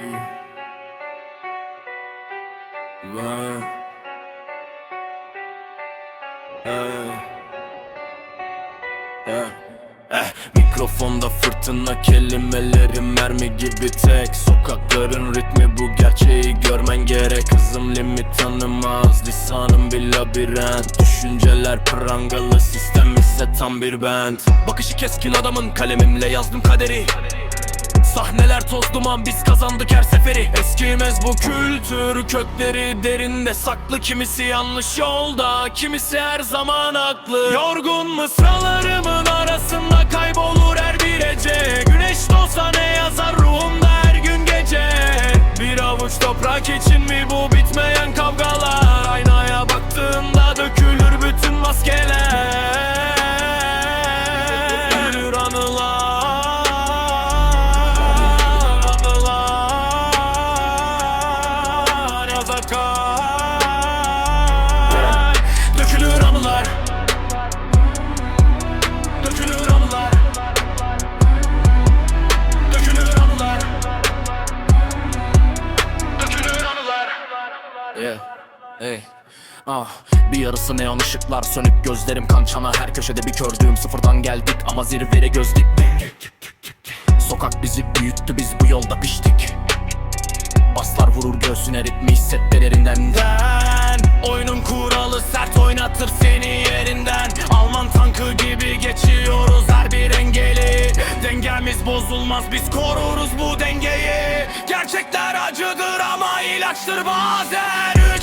Yeah. Eh, mikrofonda fırtına kelimelerim mermi gibi tek. Sokakların ritmi bu gerçeği görmen gerek. Hızım limit tanımaz lisanım bir labirent. Düşünceler prangalı sistem ise tam bir band. Bakışı keskin adamın kalemimle yazdım kaderi Sahneler toz duman biz kazandık her seferi. Eskimez bu kültür kökleri derinde. Saklı Kimisi yanlış yolda kimisi her zaman haklı. Yorgun mısralarımın Yeah, hey Ah, bir yarısı neon ışıklar sönük gözlerim kan çana. Her köşede bir kördüğüm sıfırdan geldik ama zirvere göz diktik Sokak bizi büyüttü biz bu yolda piştik. Baslar vurur göğsüne ritmi hisset derinden Oyunun kuralı sert oynatır seni Bozulmaz biz koruruz bu dengeyi. Gerçekler acıdır ama ilaçtır bazen. Üç